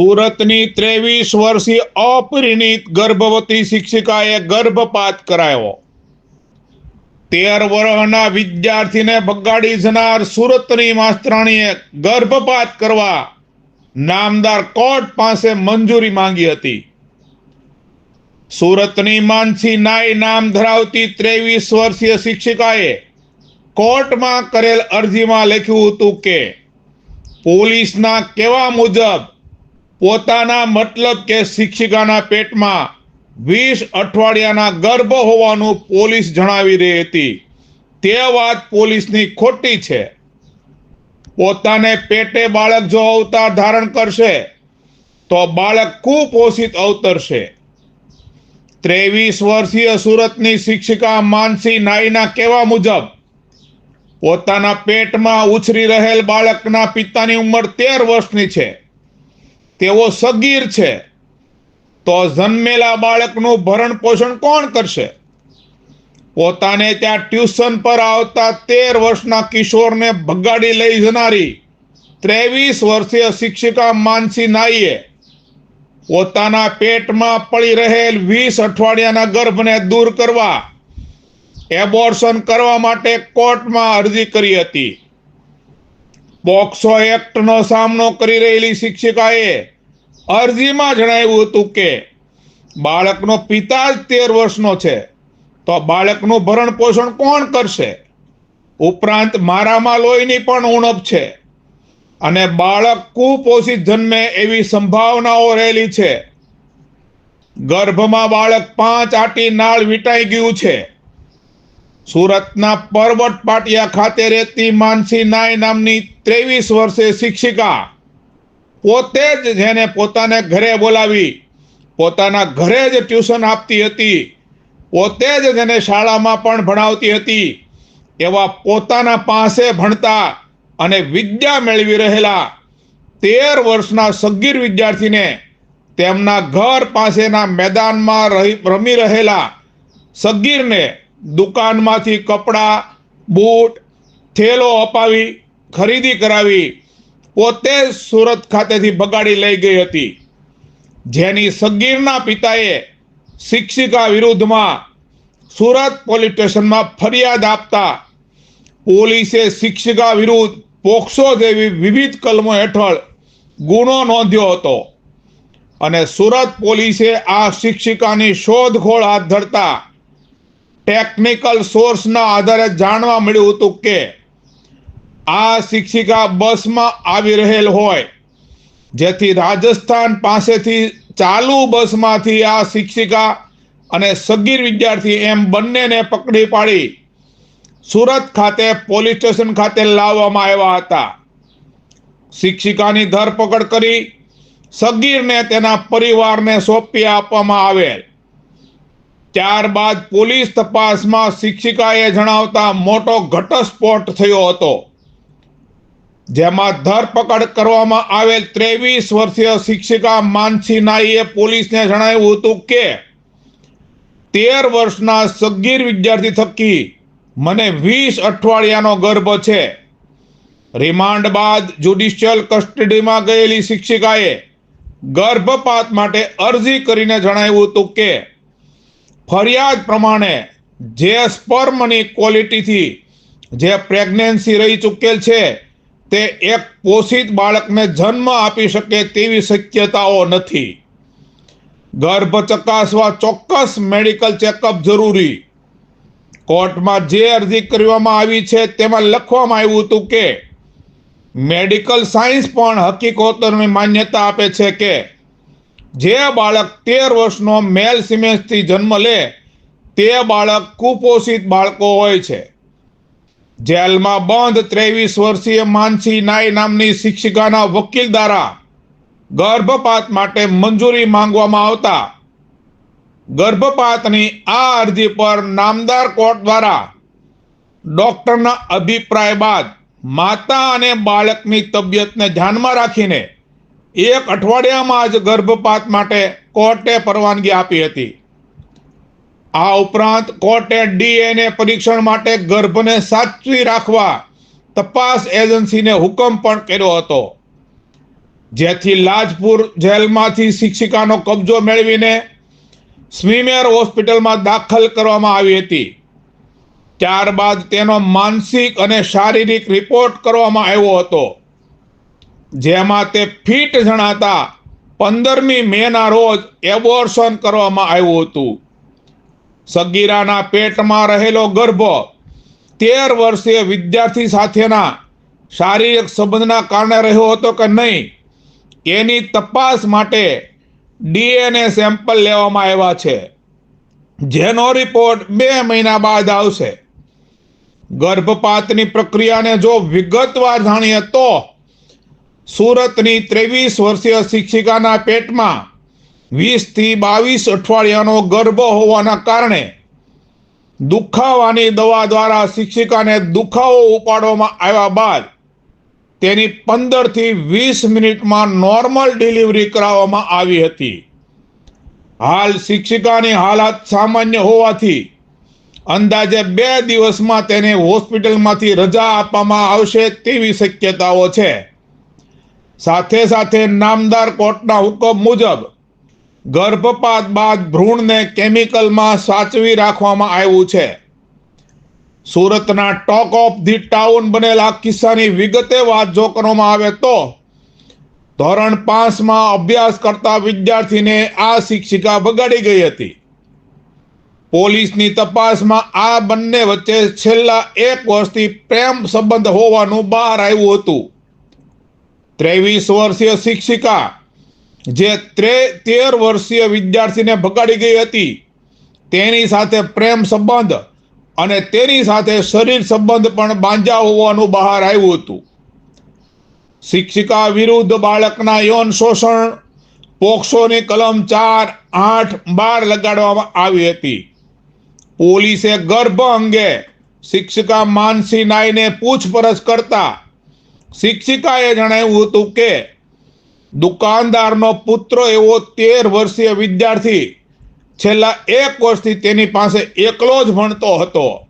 સુરતની ત્રેવીસ વર્ષીય અપરિણીત ગર્ભવતી શિક્ષિકાએ ગર્ભપાત કરાયો. તેર વર્ષના વિદ્યાર્થીને બગાડી જનાર સુરતની માસ્તરાણીએ ગર્ભપાત કરવા નામદાર કોર્ટ પાસે મંજૂરી માંગી હતી. સુરતની માનસી નાય નામ ધરાવતી ત્રેવીસ વર્ષીય શિક્ષિકાએ કોર્ટમાં કરેલ અરજીમાં લખ્યું હતું કે, પોલીસના કેવા મુજબ પોતાના મતલબ કે શિક્ષિકાના પેટમાં વીસ અઠવાડિયાના ગર્ભ હોવાનું પોલીસ જણાવી રહી હતી. તે વાત પોલીસની ખોટી છે. પોતાને પેટે બાળક જો અવતાર ધારણ કરશે, તો બાળક કુપોષિત અવતરશે. ત્રેવીસ વર્ષીય સુરતની શિક્ષિકા માનસી નાઈના કહેવા મુજબ, પોતાના પેટમાં ઉછરી રહેલ બાળકના પિતાની ઉંમર તેર વર્ષની છે. તેઓ સગીર છે. તો જન્મેલા બાળકનું ભરણ પોષણ કોણ કરશે? પોતાને ત્યાં ટ્યુશન પર આવતા તેર વર્ષના કિશોરને ભગાડી લઈ જનારી ત્રેવીસ વર્ષીય શિક્ષિકા માનસી નાઈએ પોતાના પેટમાં પડી રહેલ વીસ અઠવાડિયાના ગર્ભને દૂર કરવા એબોર્શન કરવા માટે કોર્ટમાં અરજી કરી હતી. પોક્સો એક્ટનો સામનો કરી રહેલી શિક્ષિકાએ અરજીમાં જણાવ્યું હતું કે બાળકનો પિતા જ તેર વર્ષનો છે, તો બાળકનું ભરણ પોષણ કોણ કરશે? ઉપરાંત મારામાં લોહીની પણ ઉણપ છે અને બાળક કુપોષિત જન્મે એવી સંભાવનાઓ રહેલી છે. ગર્ભમાં બાળક પાંચ આટી નાળ વીંટાઈ ગયું છે. સુરતના પર્વત પાટિયા ખાતે રહેતી માનસી નાય નામની ત્રેવીસ વર્ષે શિક્ષિકા પોતે જ જેને પોતાને ઘરે બોલાવી, પોતાના ઘરે જ ટ્યુશન આપતી હતી, પોતે જ જેને શાળામાં પણ ભણાવતી હતી, એવા પોતાના પાસે ભણતા અને વિદ્યા મેળવી રહેલા તેર વર્ષના સગીર વિદ્યાર્થીને તેમના ઘર પાસેના મેદાનમાં રમી રહેલા સગીરને દુકાનમાંથી કપડાં, બૂટ, થેલો અપાવી, ખરીદી કરાવી, પોતે સુરત ખાતેથી બગાડી લઈ ગઈ હતી. જેની સગીરના પિતાએ શિક્ષિકા વિરુદ્ધમાં સુરત પોલીસ સ્ટેશનમાં ફરિયાદ આપતા પોલીસે શિક્ષિકા વિરુદ્ધ પોક્સો જેવી વિવિધ કલમો હેઠળ ગુનો નોંધ્યો હતો. અને સુરત પોલીસે આ શિક્ષિકાની શોધખોળ હાથ ધરતા ટેકનિકલ સોર્સના આધારે જાણવા મળ્યું હતું કે આ શિક્ષિકા બસમાં આવી રહેલ હોય. જેથી રાજસ્થાન પાસેથી ચાલુ બસમાંથી આ શિક્ષિકા અને સગીર વિદ્યાર્થી એમ બંનેને પકડી પાડી સુરત ખાતે પોલીસ સ્ટેશન ખાતે લાવવામાં આવ્યા હતા. શિક્ષિકાની ધરપકડ કરી સગીરને તેના પરિવારને સોંપી આપવામાં આવેલ. ત્યારબાદ પોલીસ તપાસમાં શિક્ષિકાએ જણાવતા મોટો ઘટસ્ફોટ થયો હતો. જેમાં ધરપકડ કરવામાં આવેલ ત્રેવીસ વર્ષીય શિક્ષિકા માનસી નાઈએ પોલીસને જણાવ્યું હતું કે, તેર વર્ષના સગીર વિદ્યાર્થી થકી મને વીસ અઠવાડિયાનો ગર્ભ છે. રિમાન્ડ બાદ જ્યુડિશિયલ કસ્ટડીમાં ગયેલી શિક્ષિકાએ ગર્ભપાત માટે અરજી કરીને જણાવ્યું હતું કે ફરિયાદ પ્રમાણે જે સ્પર્મની ક્વોલિટીથી જે પ્રેગ્નન્સી રહી ચૂકેલ છે, તે એક પોષિત બાળકને જન્મ આપી શકે તેવી શક્યતાઓ નથી. ગર્ભ ચકાસવા ચોક્કસ મેડિકલ ચેકઅપ જરૂરી. કોર્ટમાં જે અરજી કરવામાં આવી છે, તેમાં લખવામાં આવ્યું હતું કે, મેડિકલ સાયન્સ પણ હકીકતોની માન્યતા આપે છે કે જે બાળક તેર વર્ષનો મેલ સિમેન્સથી જન્મ લે, તે બાળક કુપોષિત બાળકો હોય છે. જેલમાં બંધ ત્રેવીસ વર્ષીય માનસી નાય નામની શિક્ષિકાના વકીલ દ્વારા ગર્ભપાત માટે મંજૂરી માંગવામાં આવતા ગર્ભપાતની આ અરજી પર નામદાર કોર્ટ દ્વારા ડોક્ટરના અભિપ્રાય બાદ માતા અને બાળકની તબિયતને ધ્યાનમાં રાખીને એક અઠવાડિયામાં જ ગર્ભપાત માટે કોર્ટે પરવાનગી આપી હતી. આ ઉપરાંત કોર્ટે ડીએનએ પરીક્ષણ માટે ગર્ભને સાચવી રાખવા તપાસ એજન્સીને હુકમ પણ કર્યો હતો. જેથી લાજપુર જેલમાંથી શિક્ષિકાનો કબજો મેળવીને સ્મીમેર હોસ્પિટલમાં દાખલ કરવામાં આવી હતી. ત્યારબાદ તેનો માનસિક અને શારીરિક રિપોર્ટ કરવામાં આવ્યો હતો. જેમાં તે ફિટ જણાતા પંદરમી મેના રોજ એબોર્શન કરવામાં આવ્યું હતું. સગીરાના પેટમાં રહેલો ગર્ભ તેર વર્ષીય વિદ્યાર્થી સાથેના શારીરિક સંબંધના કારણે રહ્યો હતો કે નહીં, એની તપાસ માટે ડીએનએ સેમ્પલ લેવામાં આવ્યા છે. જેનો રિપોર્ટ બે મહિના બાદ આવશે. ગર્ભપાતની પ્રક્રિયાને જો વિગતવાર જાણીએ તો સુરતની ત્રેવીસ વર્ષીય શિક્ષિકાના પેટમાં વીસથી બાવીસ અઠવાડિયાનો ગર્ભ હોવાના કારણે દુખાવાની દવા દ્વારા શિક્ષિકાને દુખાવો ઉપાડવામાં આવ્યા બાદ તેની પંદરથી વીસ મિનિટમાં નોર્મલ ડિલિવરી કરાવવામાં આવી હતી. હાલ શિક્ષિકાની હાલત સામાન્ય હોવાથી અંદાજે બે દિવસમાં તેને હોસ્પિટલમાંથી રજા આપવામાં આવશે તેવી શક્યતાઓ છે. સાથે સાથે નામદાર કોર્ટના હુકમ મુજબ ગર્ભપાત બાદ ભ્રૂણને કેમિકલમાં સાચવી રાખવામાં આવ્યું છે. સુરતના ટોક ઓફ ધી ટાઉન બનેલા કિસ્સાની વિગતે વાત જો કરવામાં આવે તો ધોરણ પાંચમાં અભ્યાસ કરતા વિદ્યાર્થીને આ શિક્ષિકા બગાડી ગઈ હતી. પોલીસની તપાસમાં આ બંને વચ્ચે છેલ્લા એક વર્ષથી પ્રેમ સંબંધ હોવાનું બહાર આવ્યું હતું. ત્રેવીસ વર્ષીય શિક્ષિકા, જે તેર વર્ષીય વિદ્યાર્થીને ભગાડી ગઈ હતી, તેની સાથે પ્રેમ સંબંધ અને તેની સાથે શરીર સંબંધ પણ બાંધ્યા હોવાનું બહાર આવ્યું હતું. શિક્ષિકા વિરુદ્ધ બાળકના યૌન શોષણ, પોક્સોની કલમ ચાર, આઠ, બાર લગાડવામાં આવી હતી. પોલીસે ગર્ભ અંગે શિક્ષિકા માનસી નાયને પૂછપરછ કરતા શિક્ષિકાએ જણાવ્યું હતું કે, દુકાનદારનો પુત્ર એવો તેર વર્ષીય વિદ્યાર્થી છેલ્લા એક વર્ષથી તેની પાસે એકલો જ ભણતો હતો.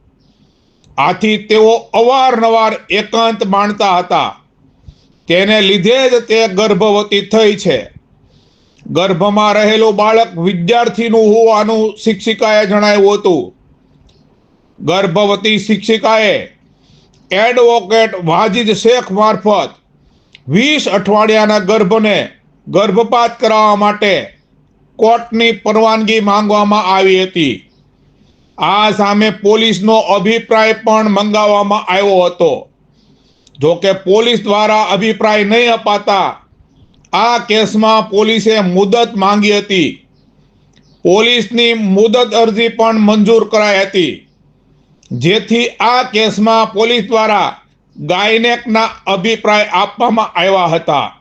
આથી તેઓ અવારનવાર એકાંત માણતા હતા. તેને લીધે જ તે ગર્ભવતી થઈ છે. ગર્ભમાં રહેલું બાળક વિદ્યાર્થીનું હોવાનું શિક્ષિકાએ જણાવ્યું હતું. ગર્ભવતી શિક્ષિકાએ એડવોકેટ વાજિદ શેખ મારફત વીસ અઠવાડિયાના ગર્ભને ગર્ભપાત કરાવવા માટે કોર્ટની પરવાનગી માંગવામાં આવી હતી. આ સામે પોલીસનો અભિપ્રાય પણ મંગાવવામાં આવ્યો હતો. જો કે પોલીસ દ્વારા અભિપ્રાય નહીં અપાતા આ કેસમાં પોલીસે મુદત માંગી હતી. પોલીસની મુદત અરજી પણ મંજૂર કરાઈ હતી. જેથી આ કેસમાં પોલીસ દ્વારા ગાયનેકના અભિપ્રાય આપવામાં આવ્યા હતા.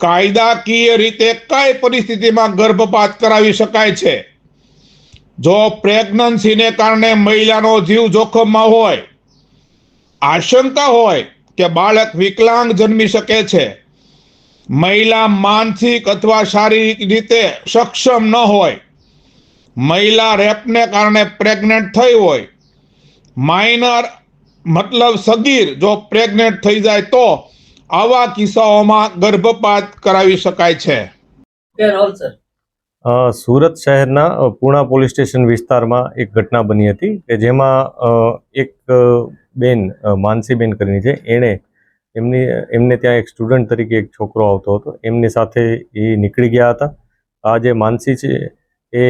કાયદાકીય રીતે કઈ પરિસ્થિતિમાં ગર્ભપાત કરાવી શકાય છે. જો પ્રેગ્નન્સીને કારણે મહિલાનો જીવ જોખમમાં હોય, આશંકા હોય કે બાળક વિકલાંગ જન્મી શકે છે, મહિલા માનસિક અથવા શારીરિક રીતે સક્ષમ ન હોય, મહિલા રેપને કારણે પ્રેગ્નેન્ટ થઈ હોય માઇનર મતલબ સગીર જો પ્રેગ્નેન્ટ થઈ જાય તો આવા કિસ્સાઓમાં ગર્ભપાત કરાવી શકાય છે. કે રોલ સર અ, સુરત શહેરના પૂણા પોલીસ સ્ટેશન વિસ્તારમાં એક ઘટના બની હતી કે જેમાં એક બેન માનસીબેન કરીને છે. એણે એમની એમને ત્યાં એક સ્ટુડન્ટ તરીકે એક છોકરો આવતો હતો. એમની સાથે એ નીકળી ગયા હતા. આ જે માનસી છે એ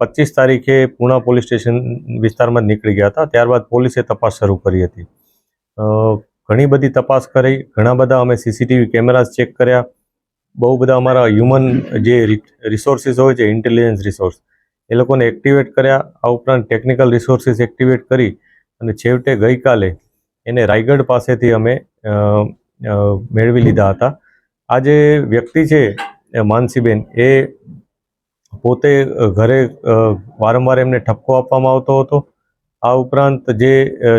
પચીસ તારીખે પૂણા પોલીસ સ્ટેશન વિસ્તારમાં નીકળી ગયા હતા. ત્યારબાદ પોલીસે તપાસ શરૂ કરી હતી. ઘણી બધી તપાસ કરી. ઘણા બધા અમે સીસીટીવી કેમેરાઝ ચેક કર્યા. બહુ બધા અમારા હ્યુમન જે રિસોર્સિસ હોય છે ઇન્ટેલિજન્સ રિસોર્સ એ લોકોને એક્ટિવેટ કર્યા. આ ઉપરાંત ટેકનિકલ રિસોર્સિસ એક્ટિવેટ કરી અને છેવટે ગઈકાલે એને રાયગઢ પાસેથી અમે મેળવી લીધા હતા. આ જે વ્યક્તિ છે માનસીબેન, એ પોતે ઘરે વારંવાર એમને ઠપકો આપવામાં આવતો હતો. આ ઉપરાંત જે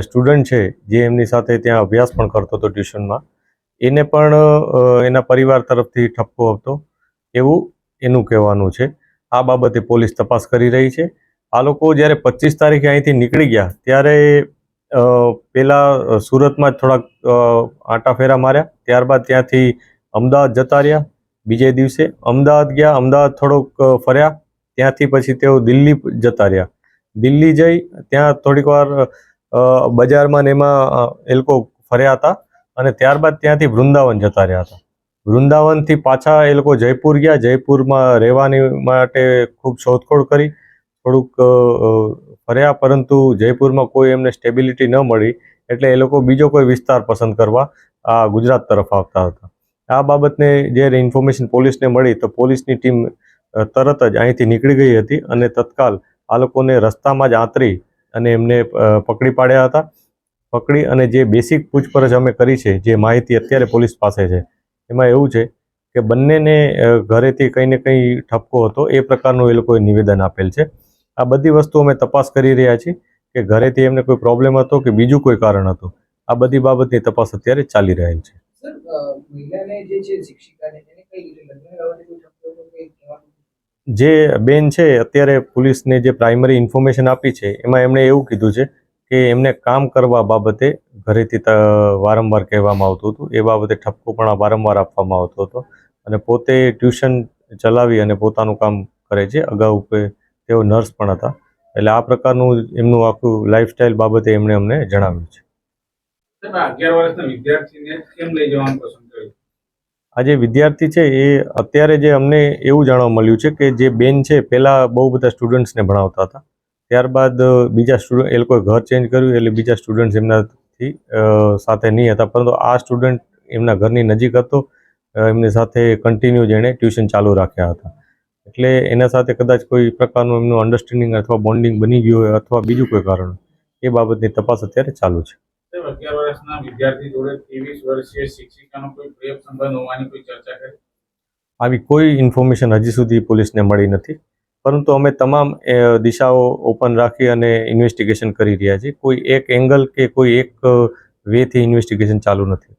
સ્ટુડન્ટ છે, જે એમની સાથે ત્યાં અભ્યાસ પણ કરતો હતો ટ્યુશનમાં, એને પણ એના પરિવાર તરફથી ઠપકો આપતો. એવું એનું કહેવાનું છે. આ બાબતે પોલીસ તપાસ કરી રહી છે. આ લોકો જ્યારે પચીસ તારીખે અહીંથી નીકળી ગયા, ત્યારે પહેલાં સુરતમાં જ થોડાક આંટા ફેરા માર્યા. ત્યારબાદ ત્યાંથી અમદાવાદ જતા રહ્યા. બીજે દિવસે અમદાવાદ ગયા, અમદાવાદ થોડોક ફર્યા. ત્યાંથી પછી તેઓ દિલ્હી જતા રહ્યા. દિલ્હી જઈ, ત્યાં થોડીક વાર બજારમાં ને એમાં એ લોકો ફર્યા હતા અને ત્યારબાદ ત્યાંથી વૃંદાવન જતા રહ્યા હતા. વૃંદાવનથી પાછા એ લોકો જયપુર ગયા. જયપુરમાં રહેવાની માટે ખૂબ શોધખોળ કરી. થોડુંક ફર્યા, પરંતુ જયપુરમાં કોઈ એમને સ્ટેબિલિટી ન મળી. એટલે એ લોકો બીજો કોઈ વિસ્તાર પસંદ કરવા આ ગુજરાત તરફ આવતા હતા. આ બાબતને જ્યારે ઇન્ફોર્મેશન પોલીસને મળી તો પોલીસની ટીમ તરત જ અહીંથી નીકળી ગઈ હતી અને તત્કાલ આ લોકોને રસ્તામાં જ આંતરી અને એમને પકડી પાડ્યા હતા. પકડી અને જે બેસિક પૂછપરછ અમે કરી છે, જે માહિતી અત્યારે પોલીસ પાસે છે, એમાં એવું છે કે બંનેને ઘરેથી કંઈ ને કંઈ ઠપકો હતો, એ પ્રકારનું એ લોકોએ નિવેદન આપેલ છે. આ બધી વસ્તુ અમે તપાસ કરી રહ્યા છીએ કે ઘરેથી એમને કોઈ પ્રોબ્લેમ હતો કે બીજું કોઈ કારણ હતું? આ બધી બાબતની તપાસ અત્યારે ચાલી રહેલ છે. જે બેન છે, અત્યારે પોલીસને જે પ્રાઇમરી ઇન્ફોર્મેશન આપી છે, એમાં એમણે એવું કીધું છે કે એમને કામ કરવા બાબતે ઘરેથી વારંવાર કહેવામાં આવતું હતું. એ બાબતે ઠપકો પણ વારંવાર આપવામાં આવતો હતો અને પોતે ટ્યુશન ચલાવી અને પોતાનું કામ કરે છે. અગાઉ તેઓ નર્સ પણ હતા. એટલે આ પ્રકારનું એમનું આખું લાઈફસ્ટાઈલ બાબતે એમણે અમને જણાવ્યું છે. સાહેબ, આ અગિયાર વર્ષના વિદ્યાર્થીને કેમ લઈ જવાનું પસંદ કર્યું? આ જે વિદ્યાર્થી છે, એ અત્યારે જે અમને એવું જાણવા મળ્યું છે કે જે બેન છે પહેલાં બહુ બધા સ્ટુડન્ટ્સને ભણાવતા હતા. ત્યારબાદ બીજા સ્ટુડન્ટ એ લોકોએ ઘર ચેન્જ કર્યું, એટલે બીજા સ્ટુડન્ટ્સ એમનાથી સાથે નહીં હતા. પરંતુ આ સ્ટુડન્ટ એમના ઘરની નજીક હતો. એમની સાથે કન્ટિન્યુ જેણે ટ્યુશન ચાલુ રાખ્યા હતા. એટલે એના સાથે કદાચ કોઈ પ્રકારનું એમનું અન્ડરસ્ટેન્ડિંગ અથવા બોન્ડિંગ બની ગયું હોય, અથવા બીજું કોઈ કારણ એ બાબતની તપાસ અત્યારે ચાલુ છે. અગિયાર વર્ષના વિદ્યાર્થી જોડે ત્રેવીસ વર્ષીય શિક્ષિકાનો કોઈ પ્રેમ સંબંધ હોવાની કોઈ ચર્ચા કરી? આવી કોઈ ઇન્ફોર્મેશન હજી સુધી પોલીસને મળી નથી. પરંતુ અમે તમામ દિશાઓ ઓપન રાખી અને ઇન્વેસ્ટિગેશન કરી રહ્યા છીએ. કોઈ એક એંગલ કે કોઈ એક વેથી ઇન્વેસ્ટિગેશન ચાલુ નથી.